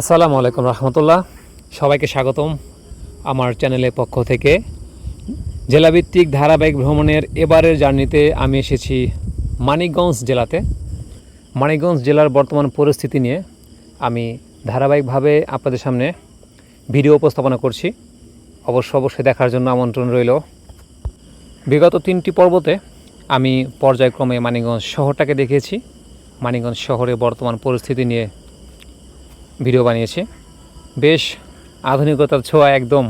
আসসালামু আলাইকুম রহমতুল্লাহ। সবাইকে স্বাগতম আমার চ্যানেলের পক্ষ থেকে। জেলাভিত্তিক ধারাবাহিক ভ্রমণের এবারের জার্নিতে আমি এসেছি মানিকগঞ্জ জেলাতে। মানিকগঞ্জ জেলার বর্তমান পরিস্থিতি নিয়ে আমি ধারাবাহিকভাবে আপনাদের সামনে ভিডিও উপস্থাপনা করছি। অবশ্য অবশ্যই দেখার জন্য আমন্ত্রণ রইল। বিগত তিনটি পর্বতে আমি পর্যায়ক্রমে মানিকগঞ্জ শহরটাকে দেখিয়েছি মানিকগঞ্জ শহরে বর্তমান পরিস্থিতি নিয়ে ভিডিও বানিয়েছি। বেশ আধুনিকতার ছোঁয়া একদম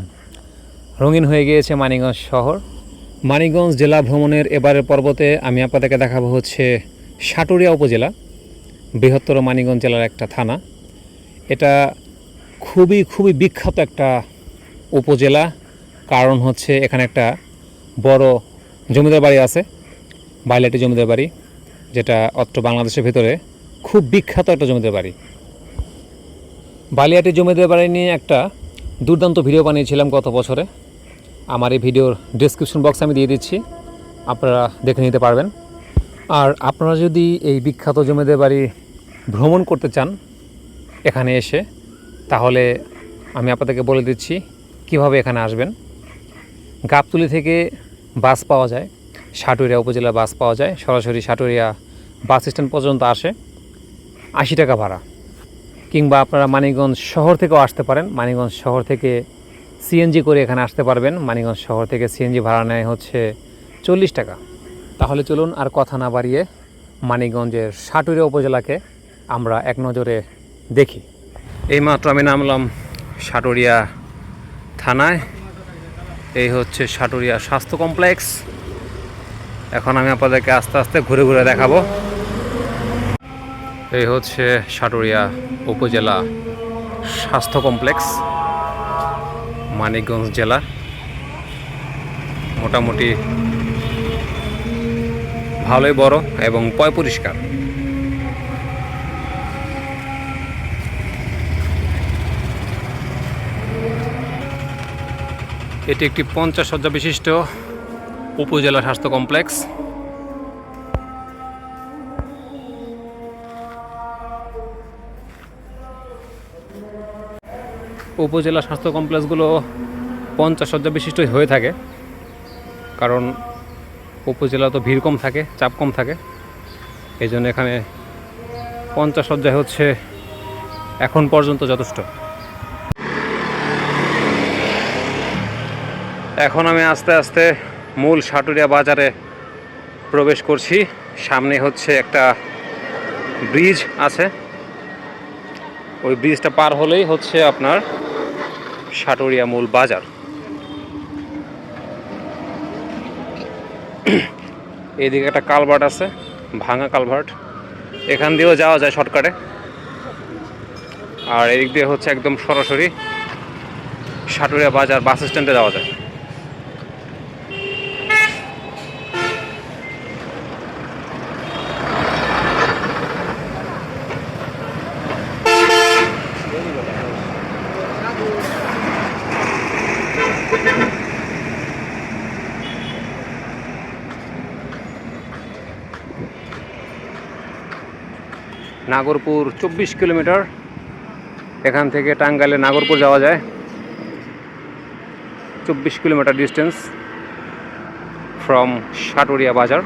রঙিন হয়ে গিয়েছে মানিগঞ্জ শহর। মানিগঞ্জ জেলা ভ্রমণের এবারের পর্বতে আমি আপনাদেরকে দেখাবো হচ্ছে সাটুরিয়া উপজেলা, বৃহত্তর মানিগঞ্জ জেলার একটা থানা। এটা খুবই খুবই বিখ্যাত একটা উপজেলা, কারণ হচ্ছে এখানে একটা বড় জমিদার বাড়ি আছে বাইলাটি জমিদার বাড়ি, যেটা অত্র বাংলাদেশের ভিতরে খুব বিখ্যাত একটা জমিদার বাড়ি। বালিয়াটি জমিদার বাড়ি নিয়ে একটা দুর্দান্ত ভিডিও বানিয়েছিলাম গত বছরে। আমার এই ভিডিওর ডিসক্রিপশন বক্সে আমি দিয়ে দিচ্ছি, আপনারা দেখে নিতে পারবেন। আর আপনারা যদি এই বিখ্যাত জমিদার বাড়ি ভ্রমণ করতে চান এখানে এসে, তাহলে আমি আপনাদেরকে বলে দিচ্ছি কীভাবে এখানে আসবেন। গাবতলি থেকে বাস পাওয়া যায়, সাটুরিয়া উপজেলা বাস পাওয়া যায়, সরাসরি সাটুরিয়া বাস স্ট্যান্ড পর্যন্ত আসে, আশি টাকা ভাড়া। কিংবা আপনারা মানিকগঞ্জ শহর থেকেও আসতে পারেন। মানিকগঞ্জ শহর থেকে সিএনজি করে এখানে আসতে পারবেন। মানিকগঞ্জ শহর থেকে সিএনজি ভাড়া নেয় হচ্ছে চল্লিশ টাকা। তাহলে চলুন আর কথা না বাড়িয়ে মানিকগঞ্জের সাটুরিয়া উপজেলাকে আমরা এক নজরে দেখি। এইমাত্র আমি নামলাম সাটুরিয়া থানায়। এই হচ্ছে সাটুরিয়া স্বাস্থ্য কমপ্লেক্স। এখন আমি আপনাদেরকে আস্তে আস্তে ঘুরে ঘুরে দেখাবো। এই হচ্ছে সাটুরিয়া উপজেলা স্বাস্থ্য কমপ্লেক্স, মানিকগঞ্জ জেলা। মোটামুটি ভালোই বড় এবং পয় পরিষ্কার। এটি একটি পঞ্চাশ শয্যা বিশিষ্ট উপজেলা স্বাস্থ্য কমপ্লেক্স। উপজেলা স্বাস্থ্য কমপ্লেক্সগুলো পঞ্চাশ শয্যা বিশিষ্টই হয়ে থাকে। কারণ উপজেলা তো ভিড় কম থাকে, চাপ কম থাকে। এই জন্য এখানে পঞ্চাশ শয্যায় হচ্ছে এখন পর্যন্ত যথেষ্ট। এখন আমি আস্তে আস্তে মূল সাটুরিয়া বাজারে প্রবেশ করছি। সামনে হচ্ছে একটা ব্রিজ আছে। ওই ব্রিজটা পার হলেই হচ্ছে আপনার সাটুরিয়া মূল বাজার। এদিকে একটা কালভার্ট আছে, ভাঙা কালভার্ট। এখান দিয়েও যাওয়া যায় শর্টকাটে। আর এদিক দিয়ে হচ্ছে একদম সরাসরি সাটুরিয়া বাজার বাস স্ট্যান্ডে যাওয়া যায়। নাগরপুর চব্বিশ কিলোমিটার। এখান থেকে টাঙ্গাইলে নাগরপুর যাওয়া যায়। চব্বিশ কিলোমিটার ডিস্টেন্স ফ্রম সাটুরিয়া বাজার।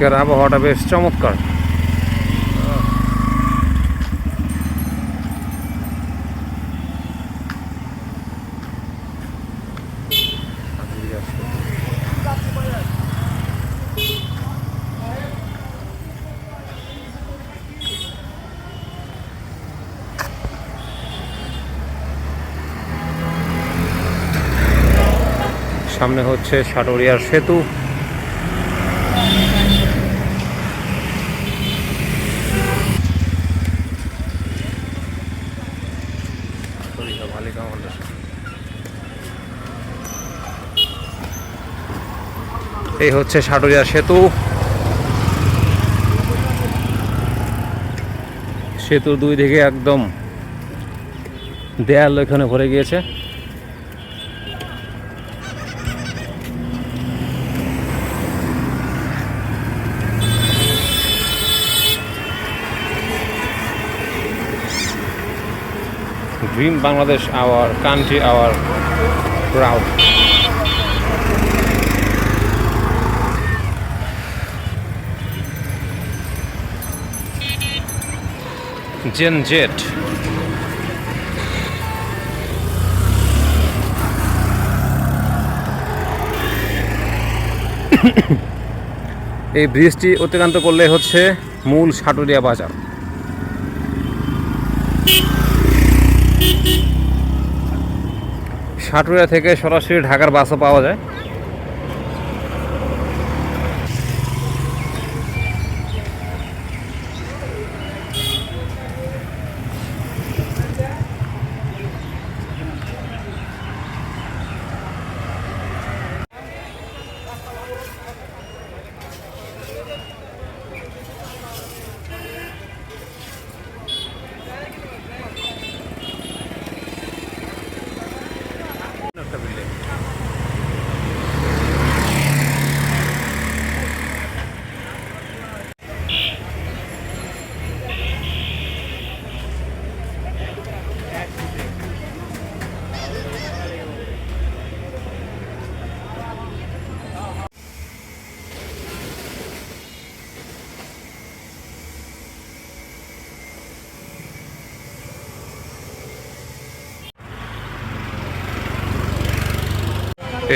আজকের আবহাওয়াটা বেশ চমৎকার। সামনে হচ্ছে সাটুরিয়ার সেতু। এই হচ্ছে সাটুরিয়া সেতু। সেতুর দুই দিকে একদম দেয়াল ওইখানে ভরে গিয়েছে। Dream Bangladesh our country our proud Gen Z এই ব্রিজটি অতিক্রান্ত করলে হচ্ছে মূল সাটুরিয়া বাজার। সাটুরিয়া থেকে সরাসরি ঢাকার বাসও পাওয়া যায়।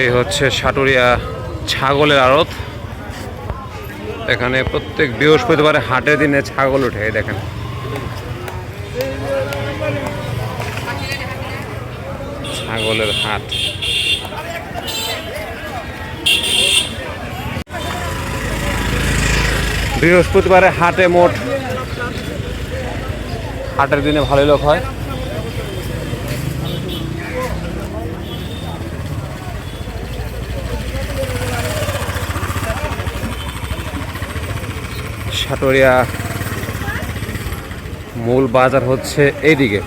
এই হচ্ছে সাটুরিয়া ছাগলের আড়ত। এখানে প্রত্যেক বৃহস্পতিবারে হাটের দিনে ছাগল উঠে দেখেন। ছাগলের হাট। বৃহস্পতিবারে হাটে মোট হাটের দিনে ভালোই লোক হয়। সাটরিয়া মূল বাজার হচ্ছে এইদিকে।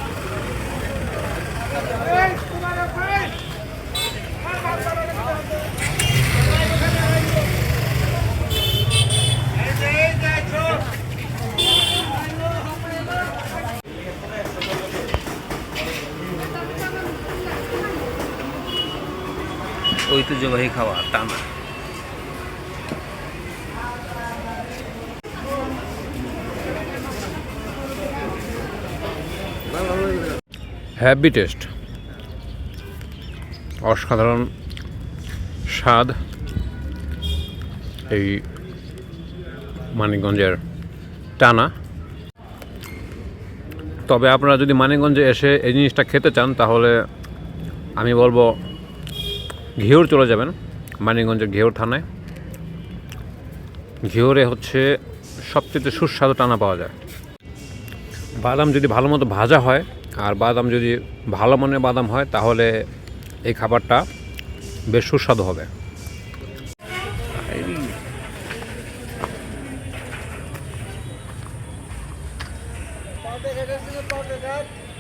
ঐতিহ্যবাহী খাওয়া টানা হ্যাভি টেস্ট অসাধারণ স্বাদ এই মানিকগঞ্জের টানা। তবে আপনারা যদি মানিকগঞ্জে এসে এই জিনিসটা খেতে চান, তাহলে আমি বলব ঘিওর চলে যাবেন, মানিকগঞ্জের ঘিওর থানায়। ঘিওরে হচ্ছে সবচেয়ে সুস্বাদু টানা পাওয়া যায়। বাদাম যদি ভালো মতো ভাজা হয় আর বাদাম যদি ভালো মানের বাদাম হয়, তাহলে এই খাবারটা বেশ সুস্বাদু হবে।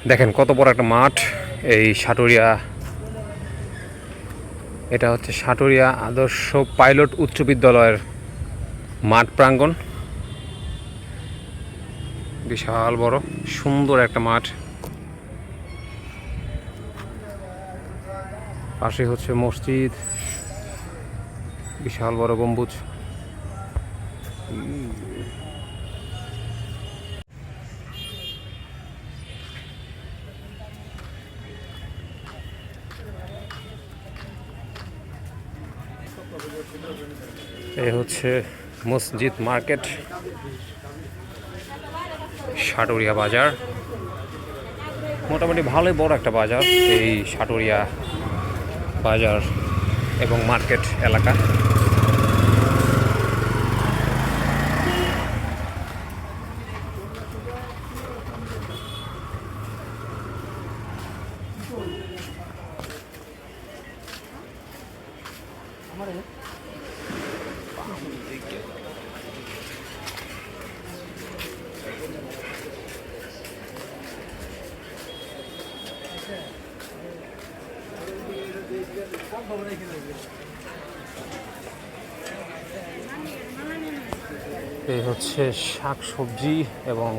দেখেন কত বড় একটা মাঠ এই সাটুরিয়া। এটা হচ্ছে সাটুরিয়া আদর্শ পাইলট উচ্চ বিদ্যালয়ের মাঠ প্রাঙ্গণ। বিশাল বড়, সুন্দর একটা মাঠ। পাশে হচ্ছে মসজিদ, বিশাল বড় গম্বুজ। এই হচ্ছে মসজিদ মার্কেট, সাটুরিয়া বাজার। মোটামুটি ভালোই বড় একটা বাজার, এই সাটুরিয়া বাজার এবং মার্কেট এলাকা। এই হচ্ছে শাক সবজি এবং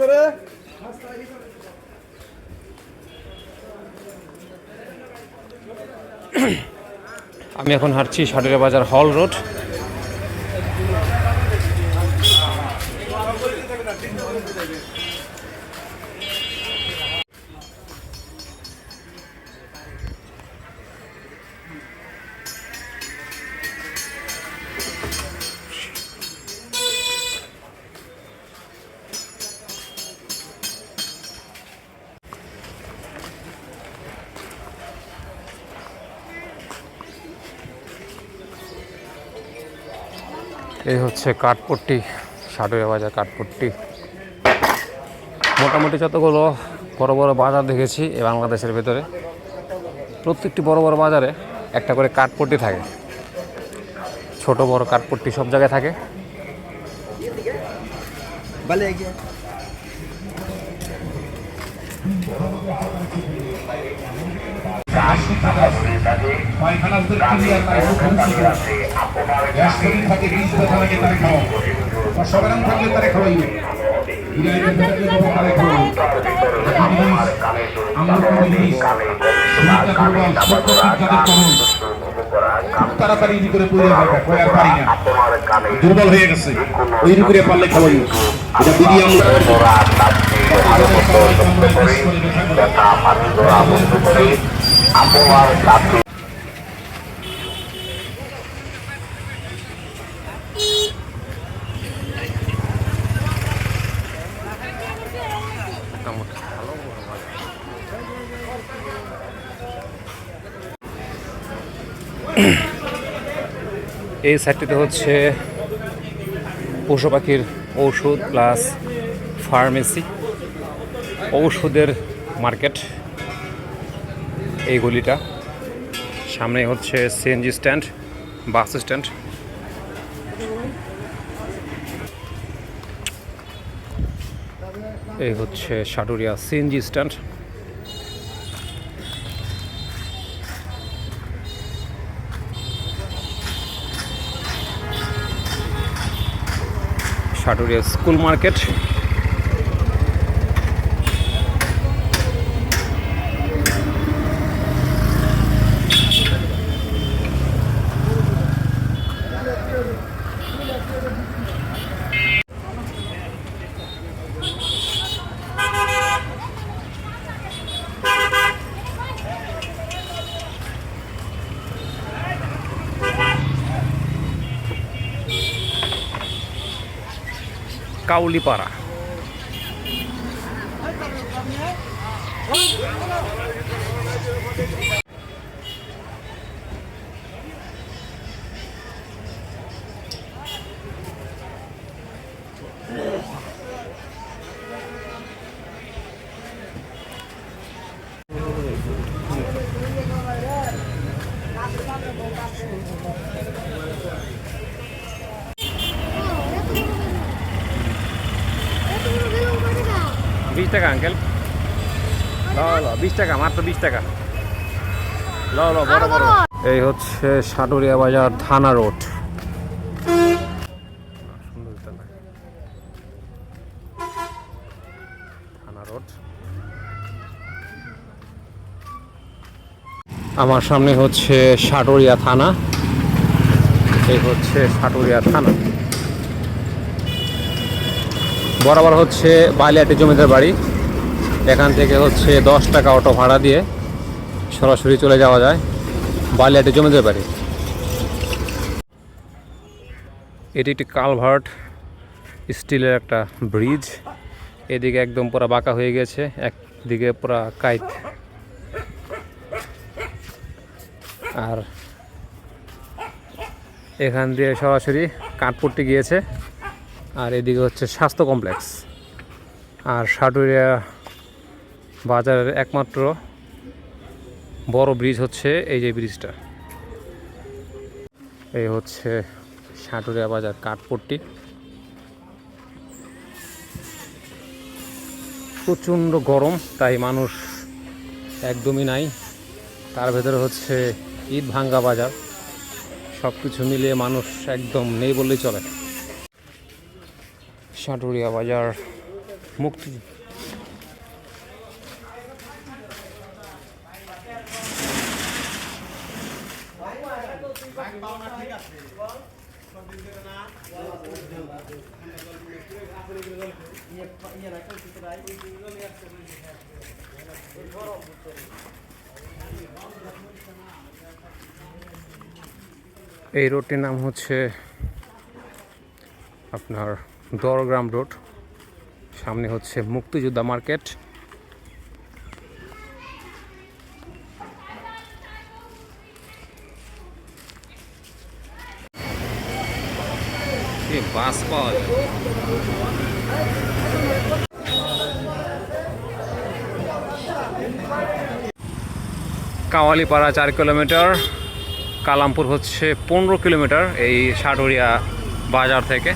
করে আমি এখন হাঁটছি সাটুরিয়া বাজার হল রোড। এই হচ্ছে কাঠপট্টি, সাটুয়া বাজার কাঠপট্টি। মোটামুটি যতগুলো বড় বড় বাজার দেখেছি এই বাংলাদেশের ভেতরে, প্রত্যেকটি বড় বড় বাজারে একটা করে কাঠপট্টি থাকে। ছোট বড় কাঠপট্টি সব জায়গায় থাকে বলে গিয়া পায়খানা ভিতরে ক্লিয়ার নাই মুখ মুছে গ্যাস যদি থাকে বিষ ব্যথা লাগে তারে খাওয়াও। বা সবেরাম থাকলে তারে খাওয়াইবে। বিলাই ব্যথা থাকলে বাবা তারে আমরা কোনো জিনিস সুবিধা করব সত্য যাদের করুন খুব তাড়াতাড়ি ই পড়ে যাবে কয় পারি না। দুর্বল হয়ে গেছে। ওই করে পারলে এটা বিড়ি আমরা ভালো এই সাইডটিতে হচ্ছে পশু পাখির ঔষধ প্লাস ফার্মেসি ঔষধের মার্কেট এই গলিটা। সামনে হচ্ছে সিএনজি স্ট্যান্ড বাস স্ট্যান্ড এই হচ্ছে Saturia CNG stand Saturia school market. Kaulipara বিশ টাকা আঙ্কেল ল ল বিশ টাকা, মাত্র বিশ টাকা। ল ল বড় বড়। এই হচ্ছে সাটুরিয়া বাজার থানা রোড। আমার সামনে হচ্ছে সাটুরিয়া থানা। এই হচ্ছে সাটুরিয়া থানা। বরাবর হচ্ছে বালিয়াটি জমিদার বাড়ি। এখান থেকে হচ্ছে দশ টাকা অটো ভাড়া দিয়ে সরাসরি চলে যাওয়া যায় বালিয়াটি জমিদার বাড়ি। এটি একটি কালভার্ট স্টিলের একটা ব্রিজ। এদিকে একদম পুরো বাঁকা হয়ে গেছে, একদিকে পুরা কাইত। আর এখান দিয়ে সরাসরি কাঠপুরটি গিয়েছে। আর এদিকে হচ্ছে স্বাস্থ্য কমপ্লেক্স। আর সাটুরিয়া বাজারের একমাত্র বড় ব্রিজ হচ্ছে এই যে ব্রিজটা। এই হচ্ছে সাটুরিয়া বাজার কাঠপট্টি। প্রচণ্ড গরম, তাই মানুষ একদমই নাই। তার ভেতরে হচ্ছে ঈদ ভাঙ্গা বাজার। সব কিছু মিলিয়ে মানুষ একদম নেই বললেই চলে। সাটুরিয়া বাজার মুক্তি। এই রোডটির নাম হচ্ছে আপনার দরগ্রাম রোড। সামনে হচ্ছে মুক্তিযোদ্ধা মার্কেট। বাস পাওয়া কাওয়ালিপাড়া চার কিলোমিটার, কালামপুর হচ্ছে পনেরো কিলোমিটার এই সাটুরিয়া বাজার থেকে।